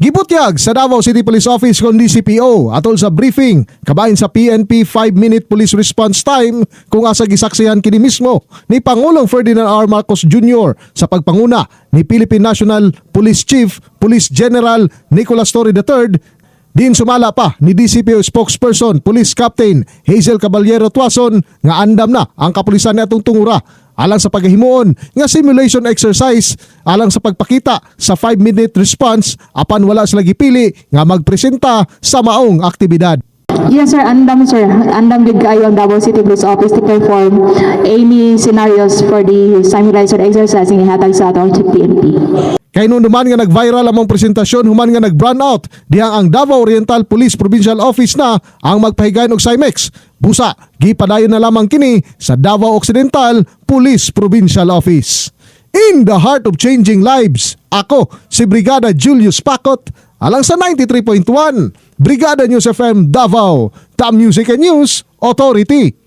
Gibutyag sa Davao City Police Office kon DCPO atol sa briefing kabahin sa PNP 5-minute police response time kung asa gisaksihan kini mismo ni Pangulong Ferdinand R. Marcos Jr. sa pagpanguna ni Philippine National Police Chief Police General Nicolas Torre III Din sumala pa ni DCPO spokesperson Police Captain Hazel Caballero Tuason nga andam na ang kapulisan ni atong tungura alang sa paghimuon nga simulation exercise alang sa pagpakita sa 5 minute response apan wala sila gipili nga magpresenta sa maong aktibidad. Yes, sir. Andam, sir. Andam gid kayo ang Davao City Police Office to perform any scenarios for the simulation exercise nga ihatag sa atong PNP. Kay noon naman nga nag-viral among presentasyon human nga nag-brand out dihang ang Davao Oriental Police Provincial Office na ang magpahigayon og Cymex. Busa, gipadayon na lamang kini sa Davao Occidental Police Provincial Office. In the heart of changing lives, ako si Brigada Julius Pacot alang sa 93.1 Brigada News FM Davao, Tam Music and News Authority.